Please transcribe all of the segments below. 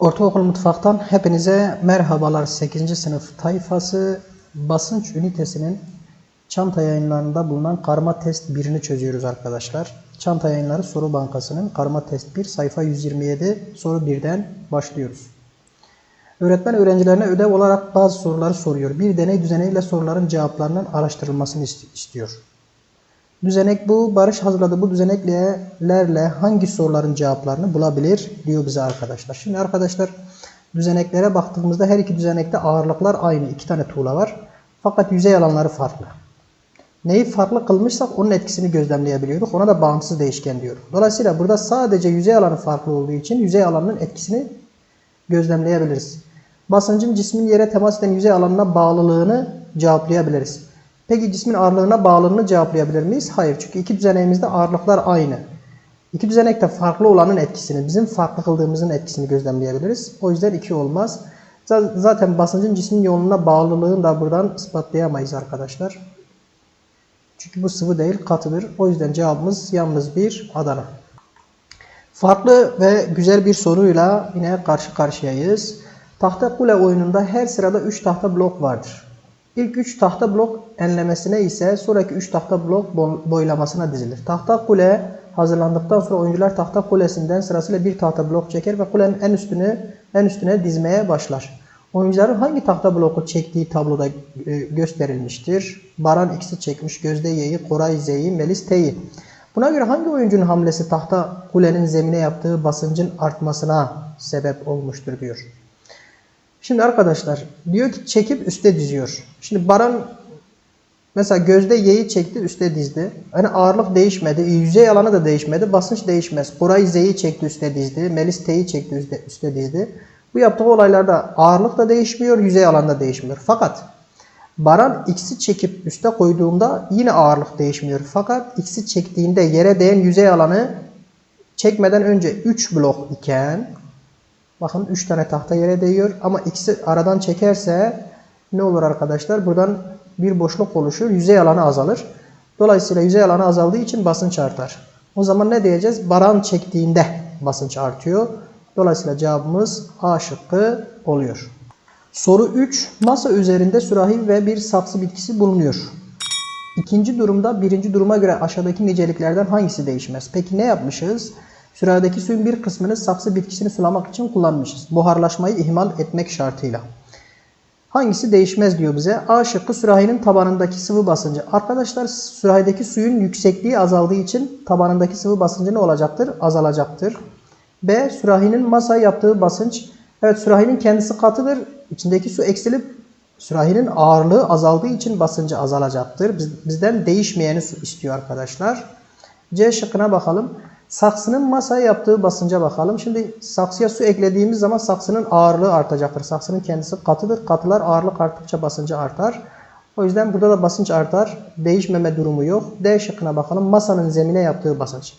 Ortaokul Mutfak'tan hepinize merhabalar 8. sınıf tayfası basınç ünitesinin çanta yayınlarında bulunan karma test 1'ini çözüyoruz arkadaşlar. Çanta yayınları soru bankasının karma test 1 sayfa 127 soru 1'den başlıyoruz. Öğretmen öğrencilerine ödev olarak bazı soruları soruyor. Bir deney düzeneğiyle soruların cevaplarının araştırılmasını ist- istiyor. Düzenek bu. Barış hazırladığı bu düzeneklerle hangi soruların cevaplarını bulabilir diyor bize arkadaşlar. Şimdi arkadaşlar düzeneklere baktığımızda her iki düzenekte ağırlıklar aynı. iki tane tuğla var. Fakat yüzey alanları farklı. Neyi farklı kılmışsak onun etkisini gözlemleyebiliyorduk. Ona da bağımsız değişken diyorum. Dolayısıyla burada sadece yüzey alanı farklı olduğu için yüzey alanının etkisini gözlemleyebiliriz. Basıncın cismin yere temas eden yüzey alanına bağlılığını cevaplayabiliriz. Peki cismin ağırlığına bağlılığını cevaplayabilir miyiz? Hayır. Çünkü iki düzeneğimizde ağırlıklar aynı. İki düzenekte farklı olanın etkisini, bizim farklı kıldığımızın etkisini gözlemleyebiliriz. O yüzden 2 olmaz. Zaten basıncın cismin yoğunluğuna bağlılığını da buradan ispatlayamayız arkadaşlar. Çünkü bu sıvı değil, katıdır. O yüzden cevabımız yalnız bir Adana. Farklı ve güzel bir soruyla yine karşı karşıyayız. Tahta kule oyununda her sırada 3 tahta blok vardır. İlk 3 tahta blok enlemesine ise sonraki 3 tahta blok bo- boylamasına dizilir. Tahta kule hazırlandıktan sonra oyuncular tahta kulesinden sırasıyla bir tahta blok çeker ve kulenin en üstünü en üstüne dizmeye başlar. Oyuncuların hangi tahta bloku çektiği tabloda e, gösterilmiştir. Baran X'i çekmiş, Gözde Y'yi, Koray Z'yi, Melis T'yi. Buna göre hangi oyuncunun hamlesi tahta kulenin zemine yaptığı basıncın artmasına sebep olmuştur diyor. Şimdi arkadaşlar diyor ki çekip üste diziyor. Şimdi Baran mesela gözde Y'yi çekti üste dizdi. Hani ağırlık değişmedi. Yüzey alanı da değişmedi. Basınç değişmez. Koray Z'yi çekti üste dizdi. Melis T'yi çekti üste, üste dizdi. Bu yaptığı olaylarda ağırlık da değişmiyor. Yüzey alanı da değişmiyor. Fakat Baran X'i çekip üste koyduğunda yine ağırlık değişmiyor. Fakat X'i çektiğinde yere değen yüzey alanı çekmeden önce 3 blok iken bakın 3 tane tahta yere değiyor ama X'i aradan çekerse ne olur arkadaşlar? Buradan bir boşluk oluşur. Yüzey alanı azalır. Dolayısıyla yüzey alanı azaldığı için basınç artar. O zaman ne diyeceğiz? Baran çektiğinde basınç artıyor. Dolayısıyla cevabımız A şıkkı oluyor. Soru 3. Masa üzerinde sürahi ve bir saksı bitkisi bulunuyor. İkinci durumda birinci duruma göre aşağıdaki niceliklerden hangisi değişmez? Peki ne yapmışız? Sürahideki suyun bir kısmını saksı bitkisini sulamak için kullanmışız. Buharlaşmayı ihmal etmek şartıyla. Hangisi değişmez diyor bize. A şıkkı sürahinin tabanındaki sıvı basıncı. Arkadaşlar sürahideki suyun yüksekliği azaldığı için tabanındaki sıvı basıncı ne olacaktır? Azalacaktır. B sürahinin masaya yaptığı basınç. Evet sürahinin kendisi katıdır. İçindeki su eksilip sürahinin ağırlığı azaldığı için basıncı azalacaktır. Biz- Bizden değişmeyeni istiyor arkadaşlar. C şıkkına bakalım. Saksının masaya yaptığı basınca bakalım. Şimdi saksıya su eklediğimiz zaman saksının ağırlığı artacaktır. Saksının kendisi katıdır. Katılar ağırlık arttıkça basıncı artar. O yüzden burada da basınç artar. Değişmeme durumu yok. D şıkkına bakalım. Masanın zemine yaptığı basınç.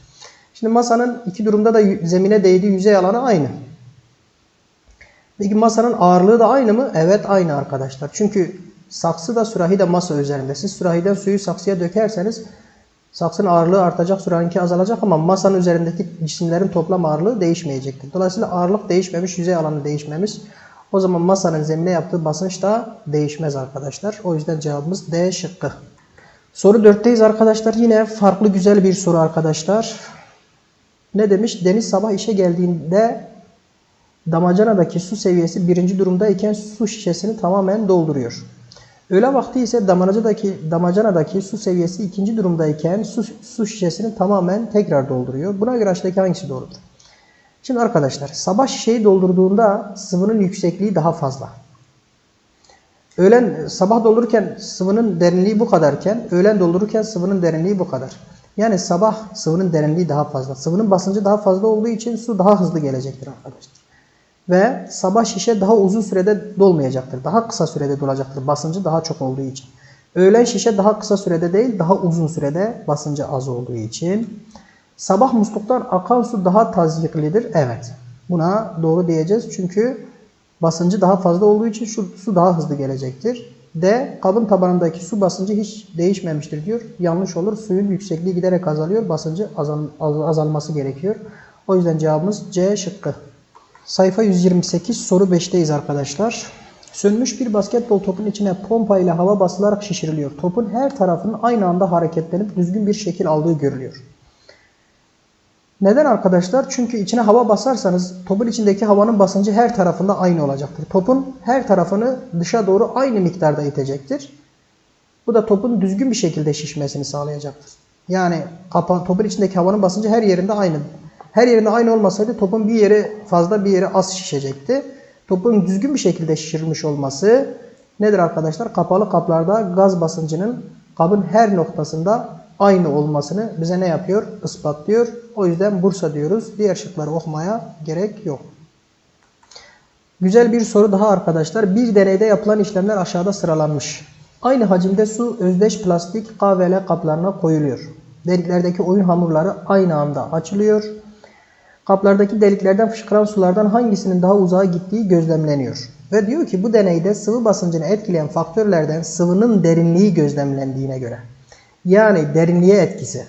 Şimdi masanın iki durumda da zemine değdiği yüzey alanı aynı. Peki masanın ağırlığı da aynı mı? Evet aynı arkadaşlar. Çünkü saksı da sürahi de masa üzerinde. Siz sürahiden suyu saksıya dökerseniz saksının ağırlığı artacak, sürahinki azalacak ama masanın üzerindeki cisimlerin toplam ağırlığı değişmeyecektir. Dolayısıyla ağırlık değişmemiş, yüzey alanı değişmemiş. O zaman masanın zemine yaptığı basınç da değişmez arkadaşlar. O yüzden cevabımız D şıkkı. Soru 4'teyiz arkadaşlar. Yine farklı güzel bir soru arkadaşlar. Ne demiş? Deniz sabah işe geldiğinde damacanadaki su seviyesi birinci durumdayken su şişesini tamamen dolduruyor. Öğle vakti ise damacanadaki, damacanadaki su seviyesi ikinci durumdayken su, su şişesini tamamen tekrar dolduruyor. Buna göre aşağıdaki hangisi doğrudur? Şimdi arkadaşlar sabah şişeyi doldurduğunda sıvının yüksekliği daha fazla. Öğlen sabah doldururken sıvının derinliği bu kadarken öğlen doldururken sıvının derinliği bu kadar. Yani sabah sıvının derinliği daha fazla. Sıvının basıncı daha fazla olduğu için su daha hızlı gelecektir arkadaşlar. Ve sabah şişe daha uzun sürede dolmayacaktır. Daha kısa sürede dolacaktır. Basıncı daha çok olduğu için. Öğlen şişe daha kısa sürede değil daha uzun sürede basıncı az olduğu için. Sabah musluktan akan su daha tazyiklidir. Evet. Buna doğru diyeceğiz. Çünkü basıncı daha fazla olduğu için şu su daha hızlı gelecektir. D. Kabın tabanındaki su basıncı hiç değişmemiştir diyor. Yanlış olur. Suyun yüksekliği giderek azalıyor. Basıncı azal- az- azalması gerekiyor. O yüzden cevabımız C şıkkı. Sayfa 128 soru 5'teyiz arkadaşlar. Sönmüş bir basketbol topun içine pompa ile hava basılarak şişiriliyor. Topun her tarafının aynı anda hareketlenip düzgün bir şekil aldığı görülüyor. Neden arkadaşlar? Çünkü içine hava basarsanız topun içindeki havanın basıncı her tarafında aynı olacaktır. Topun her tarafını dışa doğru aynı miktarda itecektir. Bu da topun düzgün bir şekilde şişmesini sağlayacaktır. Yani topun içindeki havanın basıncı her yerinde aynı. Her yerinde aynı olmasaydı topun bir yeri fazla bir yeri az şişecekti. Topun düzgün bir şekilde şişirilmiş olması nedir arkadaşlar? Kapalı kaplarda gaz basıncının kabın her noktasında aynı olmasını bize ne yapıyor? Ispatlıyor. O yüzden Bursa diyoruz. Diğer şıkları okumaya gerek yok. Güzel bir soru daha arkadaşlar. Bir deneyde yapılan işlemler aşağıda sıralanmış. Aynı hacimde su özdeş plastik KVL kaplarına koyuluyor. Deliklerdeki oyun hamurları aynı anda açılıyor. Kaplardaki deliklerden fışkıran sulardan hangisinin daha uzağa gittiği gözlemleniyor. Ve diyor ki bu deneyde sıvı basıncını etkileyen faktörlerden sıvının derinliği gözlemlendiğine göre. Yani derinliğe etkisi.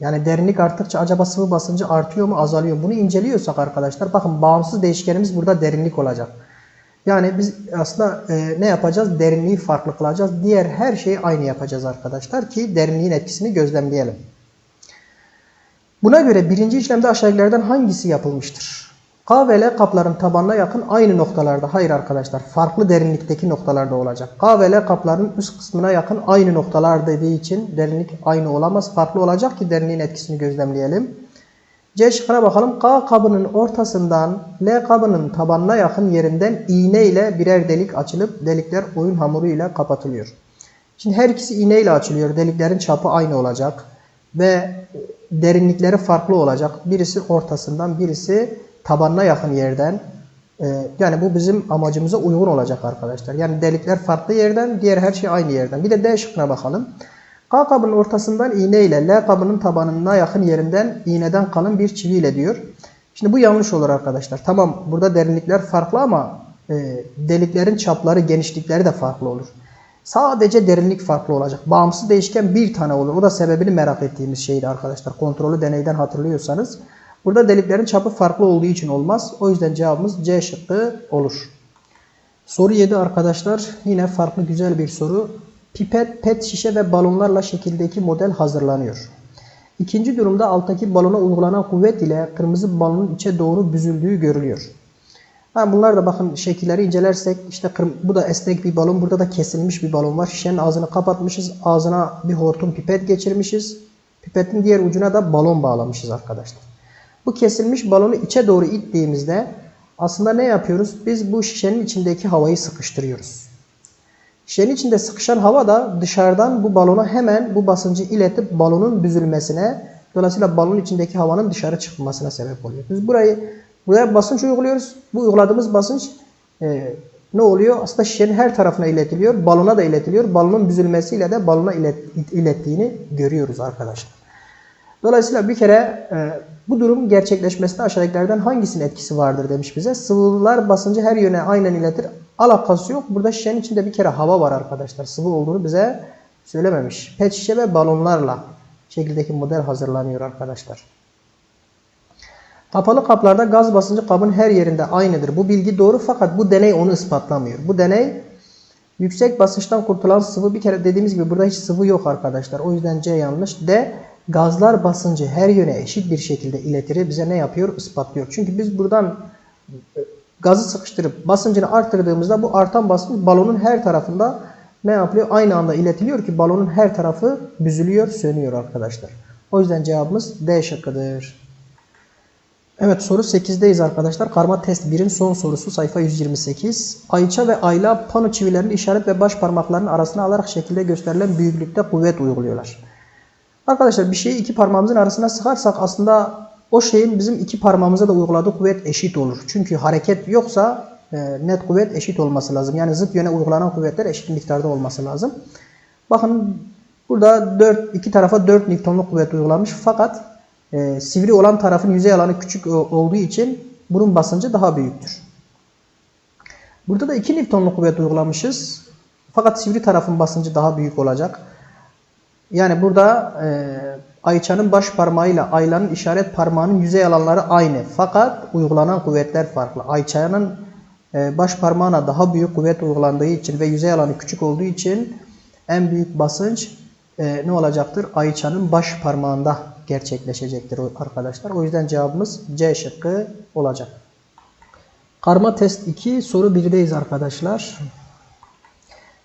Yani derinlik arttıkça acaba sıvı basıncı artıyor mu azalıyor mu? Bunu inceliyorsak arkadaşlar bakın bağımsız değişkenimiz burada derinlik olacak. Yani biz aslında e, ne yapacağız? Derinliği farklı kılacağız. Diğer her şeyi aynı yapacağız arkadaşlar ki derinliğin etkisini gözlemleyelim. Buna göre birinci işlemde aşağıdakilerden hangisi yapılmıştır? K ve L kapların tabanına yakın aynı noktalarda. Hayır arkadaşlar farklı derinlikteki noktalarda olacak. K ve L kapların üst kısmına yakın aynı noktalar dediği için derinlik aynı olamaz. Farklı olacak ki derinliğin etkisini gözlemleyelim. C şıkkına bakalım. K kabının ortasından L kabının tabanına yakın yerinden iğne ile birer delik açılıp delikler oyun hamuru ile kapatılıyor. Şimdi her ikisi iğne ile açılıyor. Deliklerin çapı aynı olacak ve derinlikleri farklı olacak. Birisi ortasından, birisi tabanına yakın yerden. Ee, yani bu bizim amacımıza uygun olacak arkadaşlar. Yani delikler farklı yerden, diğer her şey aynı yerden. Bir de D şıkkına bakalım. K kabının ortasından iğne ile L kabının tabanına yakın yerinden iğneden kalın bir çivi ile diyor. Şimdi bu yanlış olur arkadaşlar. Tamam burada derinlikler farklı ama e, deliklerin çapları, genişlikleri de farklı olur. Sadece derinlik farklı olacak. Bağımsız değişken bir tane olur. O da sebebini merak ettiğimiz şeydi arkadaşlar. Kontrolü deneyden hatırlıyorsanız. Burada deliklerin çapı farklı olduğu için olmaz. O yüzden cevabımız C şıkkı olur. Soru 7 arkadaşlar. Yine farklı güzel bir soru. Pipet, pet şişe ve balonlarla şekildeki model hazırlanıyor. İkinci durumda alttaki balona uygulanan kuvvet ile kırmızı balonun içe doğru büzüldüğü görülüyor. Ha, bunlar da bakın şekilleri incelersek işte bu da esnek bir balon. Burada da kesilmiş bir balon var. Şişenin ağzını kapatmışız. Ağzına bir hortum pipet geçirmişiz. Pipetin diğer ucuna da balon bağlamışız arkadaşlar. Bu kesilmiş balonu içe doğru ittiğimizde aslında ne yapıyoruz? Biz bu şişenin içindeki havayı sıkıştırıyoruz. Şişenin içinde sıkışan hava da dışarıdan bu balona hemen bu basıncı iletip balonun büzülmesine dolayısıyla balonun içindeki havanın dışarı çıkmasına sebep oluyor. Biz burayı buraya basınç uyguluyoruz. Bu uyguladığımız basınç e, ne oluyor? Aslında şişenin her tarafına iletiliyor. Balona da iletiliyor. Balonun büzülmesiyle de balona ilet, ilettiğini görüyoruz arkadaşlar. Dolayısıyla bir kere e, bu durum gerçekleşmesinde aşağıdakilerden hangisinin etkisi vardır demiş bize. Sıvılar basıncı her yöne aynen iletir. Alakası yok. Burada şişenin içinde bir kere hava var arkadaşlar. Sıvı olduğunu bize söylememiş. Pet şişe ve balonlarla şekildeki model hazırlanıyor arkadaşlar. Kapalı kaplarda gaz basıncı kabın her yerinde aynıdır. Bu bilgi doğru fakat bu deney onu ispatlamıyor. Bu deney yüksek basınçtan kurtulan sıvı bir kere dediğimiz gibi burada hiç sıvı yok arkadaşlar. O yüzden C yanlış. D gazlar basıncı her yöne eşit bir şekilde iletir. Bize ne yapıyor? Ispatlıyor. Çünkü biz buradan gazı sıkıştırıp basıncını arttırdığımızda bu artan basınç balonun her tarafında ne yapıyor? Aynı anda iletiliyor ki balonun her tarafı büzülüyor, sönüyor arkadaşlar. O yüzden cevabımız D şıkkıdır. Evet soru 8'deyiz arkadaşlar. Karma test 1'in son sorusu sayfa 128. Ayça ve Ayla pano çivilerini işaret ve baş parmaklarının arasına alarak şekilde gösterilen büyüklükte kuvvet uyguluyorlar. Arkadaşlar bir şeyi iki parmağımızın arasına sıkarsak aslında o şeyin bizim iki parmağımıza da uyguladığı kuvvet eşit olur. Çünkü hareket yoksa e, net kuvvet eşit olması lazım. Yani zıt yöne uygulanan kuvvetler eşit miktarda olması lazım. Bakın burada 4, iki tarafa 4 Newton'luk kuvvet uygulanmış. Fakat e, sivri olan tarafın yüzey alanı küçük olduğu için bunun basıncı daha büyüktür. Burada da 2 Newton'luk kuvvet uygulamışız. Fakat sivri tarafın basıncı daha büyük olacak. Yani burada e, Ayça'nın baş parmağıyla Ayla'nın işaret parmağının yüzey alanları aynı. Fakat uygulanan kuvvetler farklı. Ayça'nın e, baş parmağına daha büyük kuvvet uygulandığı için ve yüzey alanı küçük olduğu için en büyük basınç e, ne olacaktır? Ayça'nın baş parmağında gerçekleşecektir arkadaşlar. O yüzden cevabımız C şıkkı olacak. Karma test 2 soru 1'deyiz arkadaşlar.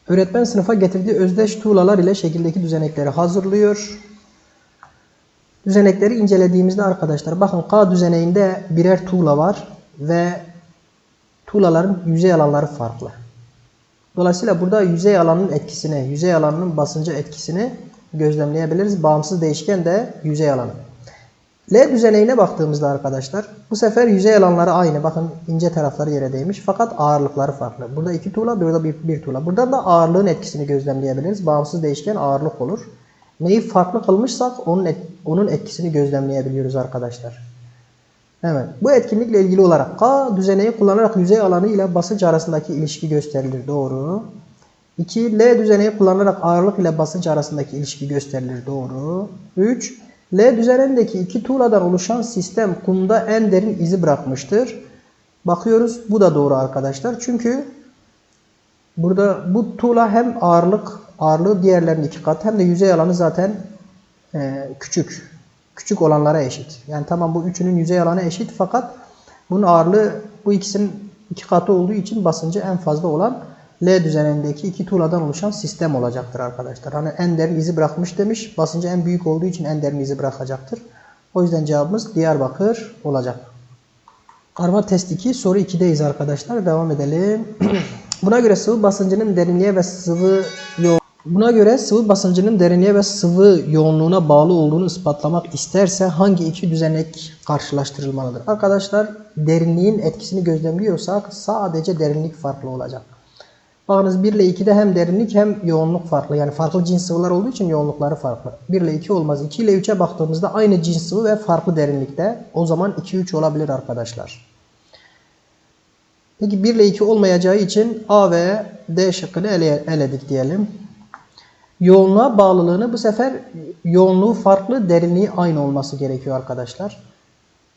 Öğretmen sınıfa getirdiği özdeş tuğlalar ile şekildeki düzenekleri hazırlıyor. Düzenekleri incelediğimizde arkadaşlar bakın K düzeneğinde birer tuğla var ve tuğlaların yüzey alanları farklı. Dolayısıyla burada yüzey alanının etkisini, yüzey alanının basıncı etkisini gözlemleyebiliriz. Bağımsız değişken de yüzey alanı. L düzeneğine baktığımızda arkadaşlar bu sefer yüzey alanları aynı. Bakın ince tarafları yere değmiş fakat ağırlıkları farklı. Burada iki tuğla, burada bir, bir tuğla. Buradan da ağırlığın etkisini gözlemleyebiliriz. Bağımsız değişken ağırlık olur. Neyi farklı kılmışsak onun et- onun etkisini gözlemleyebiliyoruz arkadaşlar. Evet. Bu etkinlikle ilgili olarak K düzeneği kullanarak yüzey alanı ile basınç arasındaki ilişki gösterilir. Doğru. 2. L düzeneği kullanarak ağırlık ile basınç arasındaki ilişki gösterilir. Doğru. 3. L düzenindeki iki tuğladan oluşan sistem kumda en derin izi bırakmıştır. Bakıyoruz. Bu da doğru arkadaşlar. Çünkü burada bu tuğla hem ağırlık ağırlığı diğerlerinin iki kat hem de yüzey alanı zaten e, küçük. Küçük olanlara eşit. Yani tamam bu üçünün yüzey alanı eşit fakat bunun ağırlığı bu ikisinin iki katı olduğu için basıncı en fazla olan L düzenindeki iki tuğladan oluşan sistem olacaktır arkadaşlar. Hani en derin izi bırakmış demiş. Basıncı en büyük olduğu için en derin izi bırakacaktır. O yüzden cevabımız Diyarbakır olacak. Karma test 2 soru 2'deyiz arkadaşlar. Devam edelim. Buna göre sıvı basıncının derinliğe ve sıvı yo Buna göre sıvı basıncının derinliğe ve sıvı yoğunluğuna bağlı olduğunu ispatlamak isterse hangi iki düzenek karşılaştırılmalıdır? Arkadaşlar derinliğin etkisini gözlemliyorsak sadece derinlik farklı olacak. Bakınız 1 ile 2'de hem derinlik hem yoğunluk farklı. Yani farklı cins sıvılar olduğu için yoğunlukları farklı. 1 ile 2 olmaz. 2 ile 3'e baktığımızda aynı cins sıvı ve farklı derinlikte. O zaman 2-3 olabilir arkadaşlar. Peki 1 ile 2 olmayacağı için A ve D şıkkını ele, eledik diyelim. Yoğunluğa bağlılığını bu sefer yoğunluğu farklı, derinliği aynı olması gerekiyor arkadaşlar.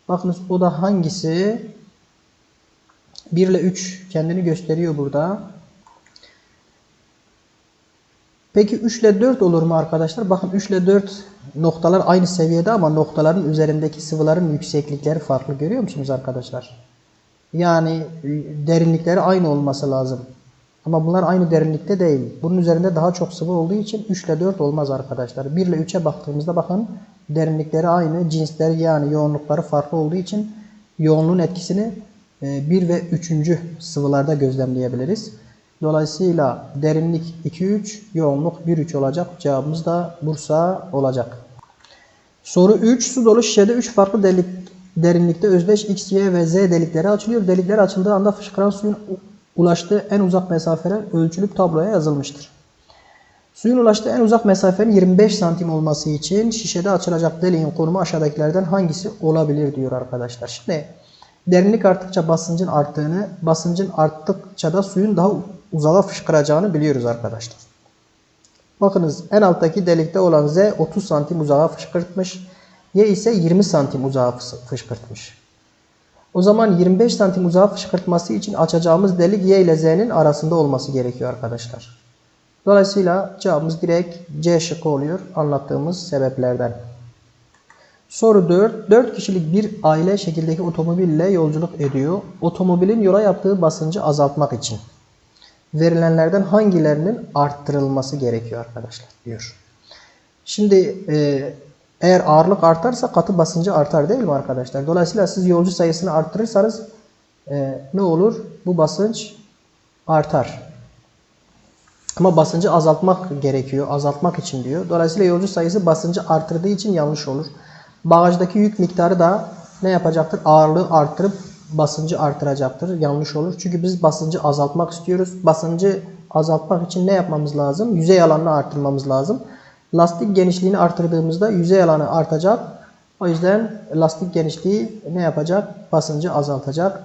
Bakınız o da hangisi? 1 ile 3 kendini gösteriyor burada. Peki 3 ile 4 olur mu arkadaşlar? Bakın 3 ile 4 noktalar aynı seviyede ama noktaların üzerindeki sıvıların yükseklikleri farklı. Görüyor musunuz arkadaşlar? Yani e, derinlikleri aynı olması lazım. Ama bunlar aynı derinlikte değil. Bunun üzerinde daha çok sıvı olduğu için 3 ile 4 olmaz arkadaşlar. 1 ile 3'e baktığımızda bakın derinlikleri aynı, cinsleri yani yoğunlukları farklı olduğu için yoğunluğun etkisini 1 ve 3. sıvılarda gözlemleyebiliriz. Dolayısıyla derinlik 2-3, yoğunluk 1-3 olacak. Cevabımız da Bursa olacak. Soru 3. Su dolu şişede 3 farklı delik, derinlikte özdeş X, Y ve Z delikleri açılıyor. Delikler açıldığı anda fışkıran suyun ulaştığı en uzak mesafeler ölçülüp tabloya yazılmıştır. Suyun ulaştığı en uzak mesafenin 25 santim olması için şişede açılacak deliğin konumu aşağıdakilerden hangisi olabilir diyor arkadaşlar. Şimdi derinlik arttıkça basıncın arttığını, basıncın arttıkça da suyun daha uzağa fışkıracağını biliyoruz arkadaşlar. Bakınız en alttaki delikte olan Z 30 santim uzağa fışkırtmış. Y ise 20 santim uzağa fışkırtmış. O zaman 25 santim uzağa fışkırtması için açacağımız delik Y ile Z'nin arasında olması gerekiyor arkadaşlar. Dolayısıyla cevabımız direkt C şıkkı oluyor anlattığımız sebeplerden. Soru 4. 4 kişilik bir aile şekildeki otomobille yolculuk ediyor. Otomobilin yola yaptığı basıncı azaltmak için verilenlerden hangilerinin arttırılması gerekiyor arkadaşlar diyor. Şimdi e, eğer ağırlık artarsa katı basıncı artar değil mi arkadaşlar? Dolayısıyla siz yolcu sayısını arttırırsanız e, ne olur? Bu basınç artar. Ama basıncı azaltmak gerekiyor. Azaltmak için diyor. Dolayısıyla yolcu sayısı basıncı arttırdığı için yanlış olur. Bagajdaki yük miktarı da ne yapacaktır? Ağırlığı arttırıp basıncı artıracaktır. Yanlış olur. Çünkü biz basıncı azaltmak istiyoruz. Basıncı azaltmak için ne yapmamız lazım? Yüzey alanını arttırmamız lazım. Lastik genişliğini artırdığımızda yüzey alanı artacak. O yüzden lastik genişliği ne yapacak? Basıncı azaltacak.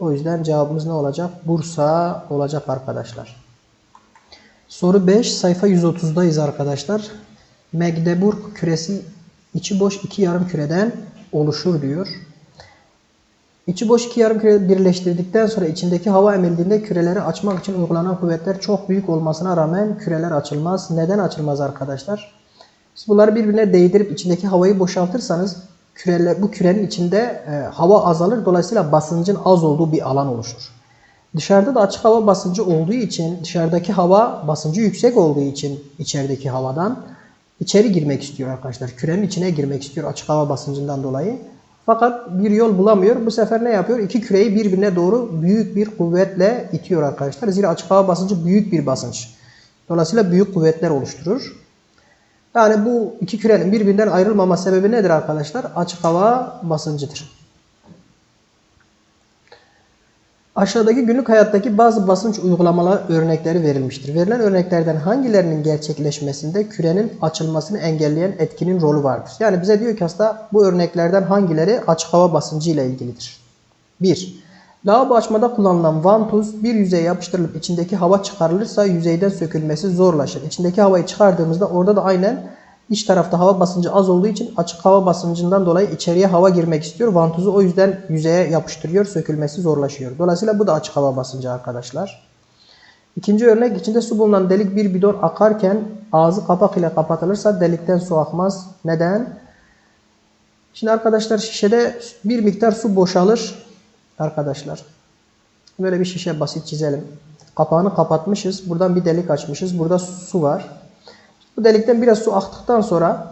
O yüzden cevabımız ne olacak? Bursa olacak arkadaşlar. Soru 5 sayfa 130'dayız arkadaşlar. Magdeburg küresi içi boş iki yarım küreden oluşur diyor. İçi boş iki yarım küre birleştirdikten sonra içindeki hava emildiğinde küreleri açmak için uygulanan kuvvetler çok büyük olmasına rağmen küreler açılmaz. Neden açılmaz arkadaşlar? Siz bunları birbirine değdirip içindeki havayı boşaltırsanız küreler, bu kürenin içinde e, hava azalır. Dolayısıyla basıncın az olduğu bir alan oluşur. Dışarıda da açık hava basıncı olduğu için dışarıdaki hava basıncı yüksek olduğu için içerideki havadan içeri girmek istiyor arkadaşlar. Kürenin içine girmek istiyor açık hava basıncından dolayı. Fakat bir yol bulamıyor. Bu sefer ne yapıyor? İki küreyi birbirine doğru büyük bir kuvvetle itiyor arkadaşlar. Zira açık hava basıncı büyük bir basınç. Dolayısıyla büyük kuvvetler oluşturur. Yani bu iki kürenin birbirinden ayrılmama sebebi nedir arkadaşlar? Açık hava basıncıdır. Aşağıdaki günlük hayattaki bazı basınç uygulamalar örnekleri verilmiştir. Verilen örneklerden hangilerinin gerçekleşmesinde kürenin açılmasını engelleyen etkinin rolü vardır? Yani bize diyor ki hasta bu örneklerden hangileri açık hava basıncı ile ilgilidir? 1. Lavabo açmada kullanılan vantuz bir yüzeye yapıştırılıp içindeki hava çıkarılırsa yüzeyden sökülmesi zorlaşır. İçindeki havayı çıkardığımızda orada da aynen iç tarafta hava basıncı az olduğu için açık hava basıncından dolayı içeriye hava girmek istiyor. Vantuzu o yüzden yüzeye yapıştırıyor. Sökülmesi zorlaşıyor. Dolayısıyla bu da açık hava basıncı arkadaşlar. İkinci örnek içinde su bulunan delik bir bidon akarken ağzı kapak ile kapatılırsa delikten su akmaz. Neden? Şimdi arkadaşlar şişede bir miktar su boşalır. Arkadaşlar böyle bir şişe basit çizelim. Kapağını kapatmışız. Buradan bir delik açmışız. Burada su var. Bu delikten biraz su aktıktan sonra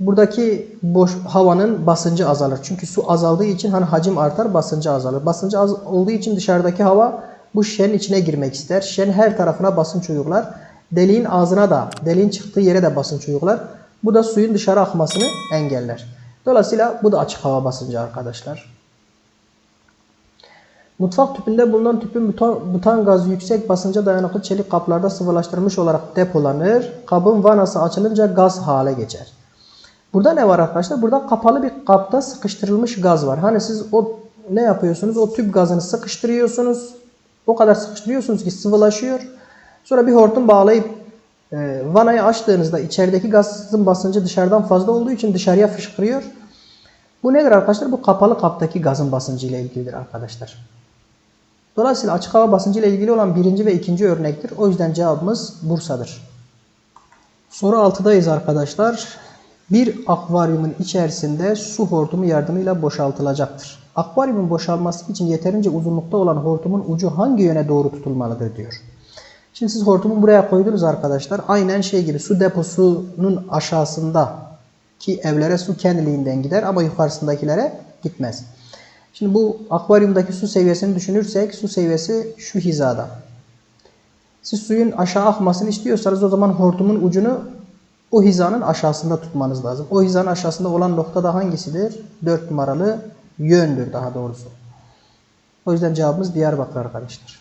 buradaki boş havanın basıncı azalır. Çünkü su azaldığı için hani hacim artar, basıncı azalır. Basıncı az olduğu için dışarıdaki hava bu şişenin içine girmek ister. Şişenin her tarafına basınç uygular. Deliğin ağzına da, deliğin çıktığı yere de basınç uygular. Bu da suyun dışarı akmasını engeller. Dolayısıyla bu da açık hava basıncı arkadaşlar. Mutfak tüpünde bulunan tüpün butan, gazı yüksek basınca dayanıklı çelik kaplarda sıvılaştırılmış olarak depolanır. Kabın vanası açılınca gaz hale geçer. Burada ne var arkadaşlar? Burada kapalı bir kapta sıkıştırılmış gaz var. Hani siz o ne yapıyorsunuz? O tüp gazını sıkıştırıyorsunuz. O kadar sıkıştırıyorsunuz ki sıvılaşıyor. Sonra bir hortum bağlayıp e, vanayı açtığınızda içerideki gazın basıncı dışarıdan fazla olduğu için dışarıya fışkırıyor. Bu nedir arkadaşlar? Bu kapalı kaptaki gazın basıncı ile ilgilidir arkadaşlar. Dolayısıyla açık hava basıncı ile ilgili olan birinci ve ikinci örnektir. O yüzden cevabımız Bursa'dır. Soru 6'dayız arkadaşlar. Bir akvaryumun içerisinde su hortumu yardımıyla boşaltılacaktır. Akvaryumun boşalması için yeterince uzunlukta olan hortumun ucu hangi yöne doğru tutulmalıdır diyor. Şimdi siz hortumu buraya koydunuz arkadaşlar. Aynen şey gibi su deposunun aşağısında ki evlere su kendiliğinden gider ama yukarısındakilere gitmez. Şimdi bu akvaryumdaki su seviyesini düşünürsek su seviyesi şu hizada. Siz suyun aşağı akmasını istiyorsanız o zaman hortumun ucunu o hizanın aşağısında tutmanız lazım. O hizanın aşağısında olan nokta da hangisidir? 4 numaralı yöndür daha doğrusu. O yüzden cevabımız Diyarbakır arkadaşlar.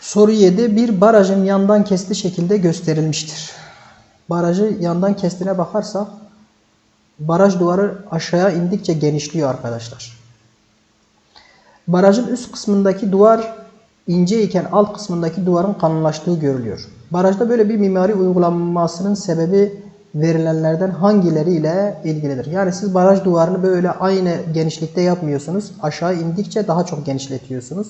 Soru 7. Bir barajın yandan kesti şekilde gösterilmiştir. Barajı yandan kestiğine bakarsak baraj duvarı aşağıya indikçe genişliyor arkadaşlar. Barajın üst kısmındaki duvar ince iken alt kısmındaki duvarın kalınlaştığı görülüyor. Barajda böyle bir mimari uygulanmasının sebebi verilenlerden hangileriyle ilgilidir? Yani siz baraj duvarını böyle aynı genişlikte yapmıyorsunuz. Aşağı indikçe daha çok genişletiyorsunuz.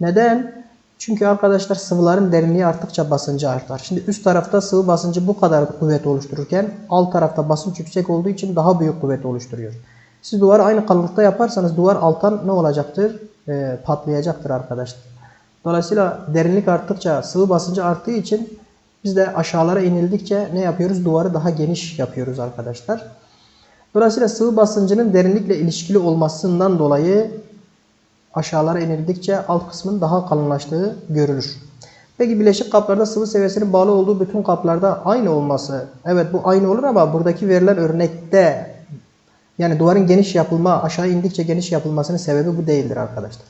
Neden? Çünkü arkadaşlar sıvıların derinliği arttıkça basıncı artar. Şimdi üst tarafta sıvı basıncı bu kadar kuvvet oluştururken alt tarafta basınç yüksek olduğu için daha büyük kuvvet oluşturuyor. Siz duvarı aynı kalınlıkta yaparsanız duvar alttan ne olacaktır? E, patlayacaktır arkadaşlar. Dolayısıyla derinlik arttıkça sıvı basıncı arttığı için biz de aşağılara inildikçe ne yapıyoruz? Duvarı daha geniş yapıyoruz arkadaşlar. Dolayısıyla sıvı basıncının derinlikle ilişkili olmasından dolayı aşağılara inildikçe alt kısmın daha kalınlaştığı görülür. Peki bileşik kaplarda sıvı seviyesinin bağlı olduğu bütün kaplarda aynı olması. Evet bu aynı olur ama buradaki verilen örnekte yani duvarın geniş yapılma, aşağı indikçe geniş yapılmasının sebebi bu değildir arkadaşlar.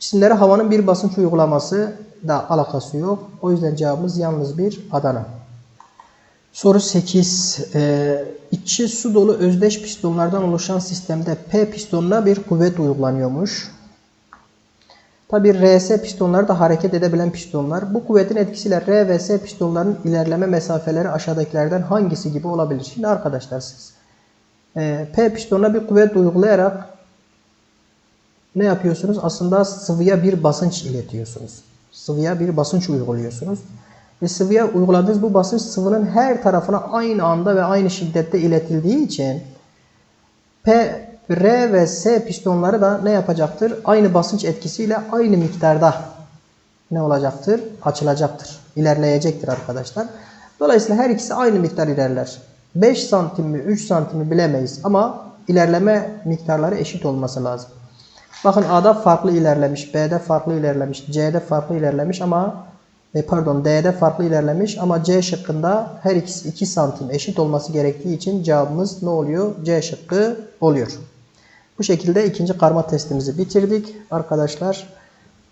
Cisimlere havanın bir basınç uygulaması da alakası yok. O yüzden cevabımız yalnız bir Adana. Soru 8. Ee, içi su dolu özdeş pistonlardan oluşan sistemde P pistonuna bir kuvvet uygulanıyormuş. Tabi RS pistonları da hareket edebilen pistonlar. Bu kuvvetin etkisiyle R ve S pistonların ilerleme mesafeleri aşağıdakilerden hangisi gibi olabilir? Şimdi arkadaşlar siz e, P pistonuna bir kuvvet uygulayarak ne yapıyorsunuz? Aslında sıvıya bir basınç iletiyorsunuz. Sıvıya bir basınç uyguluyorsunuz. Ve sıvıya uyguladığınız bu basınç sıvının her tarafına aynı anda ve aynı şiddette iletildiği için P, R ve S pistonları da ne yapacaktır? Aynı basınç etkisiyle aynı miktarda ne olacaktır? Açılacaktır. İlerleyecektir arkadaşlar. Dolayısıyla her ikisi aynı miktar ilerler. 5 santim mi 3 santim mi bilemeyiz ama ilerleme miktarları eşit olması lazım. Bakın A'da farklı ilerlemiş, B'de farklı ilerlemiş, C'de farklı ilerlemiş ama e, pardon D'de farklı ilerlemiş ama C şıkkında her ikisi 2 santim eşit olması gerektiği için cevabımız ne oluyor? C şıkkı oluyor. Bu şekilde ikinci karma testimizi bitirdik arkadaşlar.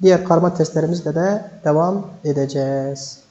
Diğer karma testlerimizle de devam edeceğiz.